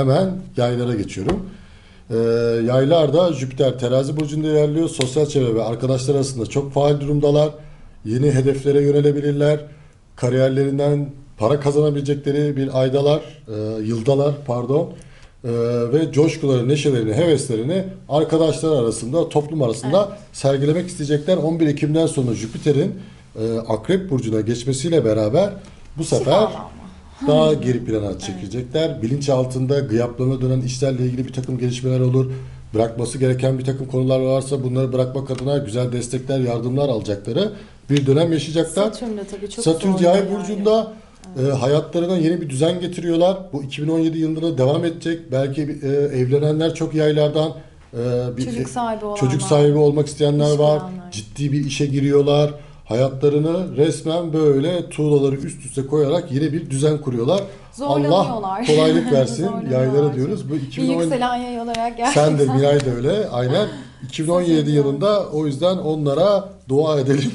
Hemen yaylara geçiyorum. Ee, yaylarda Jüpiter terazi burcunda ilerliyor. Sosyal çevre ve arkadaşlar arasında çok faal durumdalar. Yeni hedeflere yönelebilirler. Kariyerlerinden para kazanabilecekleri bir aydalar, e, yıldalar pardon. Ee, ve coşkuları, neşelerini, heveslerini arkadaşlar arasında, toplum arasında sergilemek isteyecekler. 11 Ekim'den sonra Jüpiter'in e, Akrep Burcu'na geçmesiyle beraber bu sefer Şifalanma. Daha geri plana çekilecekler. Bilinç altında gıyaplarına dönen işlerle ilgili bir takım gelişmeler olur. Bırakması gereken bir takım konular varsa bunları bırakmak adına güzel destekler, yardımlar alacakları bir dönem yaşayacaklar. Satürn de tabii çok Satürn yay burcunda e, hayatlarına yeni bir düzen getiriyorlar. Bu 2017 yılında da devam edecek. Belki e, evlenenler çok yaylardan e, bir Çocuk sahibi olanlar. çocuk sahibi olmak isteyenler var. kuranlar. Ciddi bir işe giriyorlar. Hayatlarını resmen böyle tuğlaları üst üste koyarak yeni bir düzen kuruyorlar. Allah kolaylık versin yaylara diyoruz. Bu Bir 2017 yükselen yay olarak gerçekten. sen de Miray da öyle. Aynen. 2017 yılında o yüzden onlara dua edelim.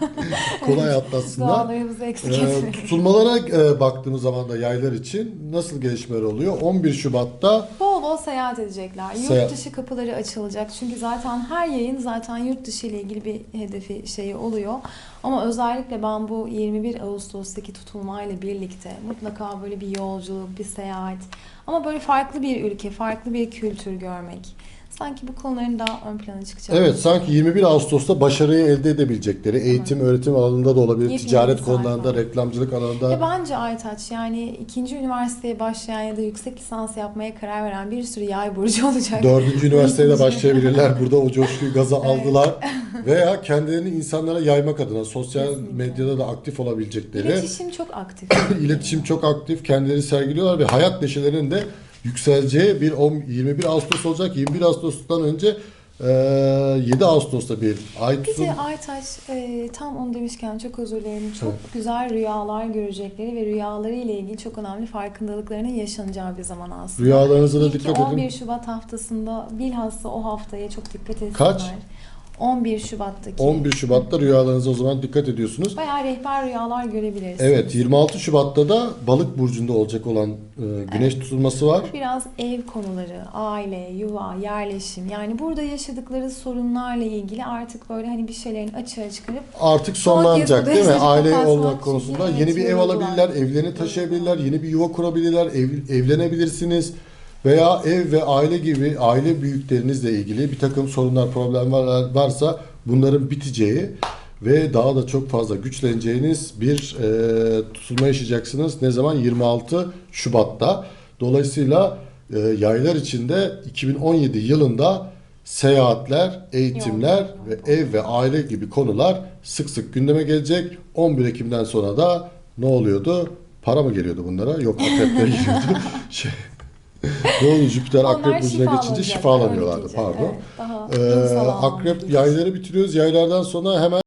Kolay atlatsınlar. Dualarımızı eksik Ee, tutulmalara e, baktığımız zaman da yaylar için nasıl gelişmeler oluyor? 11 Şubat'ta Bol bol seyahat edecekler. Yurt Seyahat. dışı kapıları açılacak. Çünkü zaten her yayın zaten yurt dışı ile ilgili bir hedefi şeyi oluyor. Ama özellikle ben bu 21 Ağustos'taki tutulmayla birlikte mutlaka böyle bir yolculuk, bir seyahat ama böyle farklı bir ülke, farklı bir kültür görmek. Sanki bu konuların daha ön plana çıkacak. evet sanki 21 Ağustos'ta başarıyı elde edebilecekleri eğitim, öğretim alanında da olabilir, Yepyeni ticaret konularında, sayfa. reklamcılık alanında. bence Aytaç yani ikinci üniversiteye başlayan ya da yüksek lisans yapmaya karar veren bir sürü yay burcu olacak. Dördüncü üniversiteye de başlayabilirler. Burada o coşkuyu gaza aldılar. Veya kendilerini insanlara yaymak adına sosyal medyada da aktif olabilecekleri. İletişim çok aktif. İletişim çok aktif, kendileri sergiliyorlar ve hayat neşelerinin de yükseleceği bir on- 21 Ağustos olacak. 21 Ağustos'tan önce e, 7 Ağustos'ta bir ay Bir de Aytaç e, tam onu demişken çok özür dilerim. Çok güzel rüyalar görecekleri ve rüyaları ile ilgili çok önemli farkındalıklarının yaşanacağı bir zaman aslında. Rüyalarınıza da dikkat 11 edin. Şubat haftasında bilhassa o haftaya çok dikkat etsinler. Kaç? 11 Şubat'taki. 11 Şubat'ta rüyalarınıza o zaman dikkat ediyorsunuz. Bayağı rehber rüyalar görebilirsiniz. Evet 26 Şubat'ta da Balık burcunda olacak olan e, güneş tutulması var. Biraz ev konuları, aile, yuva, yerleşim yani burada yaşadıkları sorunlarla ilgili artık böyle hani bir şeylerin açığa çıkarıp Artık sonlanacak değil mi? Aile olmak konusunda evet, yeni bir ev alabilirler, evlerini taşıyabilirler, yeni bir yuva kurabilirler, ev- evlenebilirsiniz. Veya ev ve aile gibi aile büyüklerinizle ilgili bir takım sorunlar, problemler varsa bunların biteceği ve daha da çok fazla güçleneceğiniz bir e, tutulma yaşayacaksınız. Ne zaman? 26 Şubat'ta. Dolayısıyla e, yaylar içinde 2017 yılında seyahatler, eğitimler ve ev ve aile gibi konular sık sık gündeme gelecek. 11 Ekim'den sonra da ne oluyordu? Para mı geliyordu bunlara? Yok akrepler geliyordu. şey, ne oldu Jüpiter akrep burcuna geçince şifalanıyorlardı pardon. Evet, daha Ee, anlamda akrep yayları bitiriyoruz. Yaylardan sonra hemen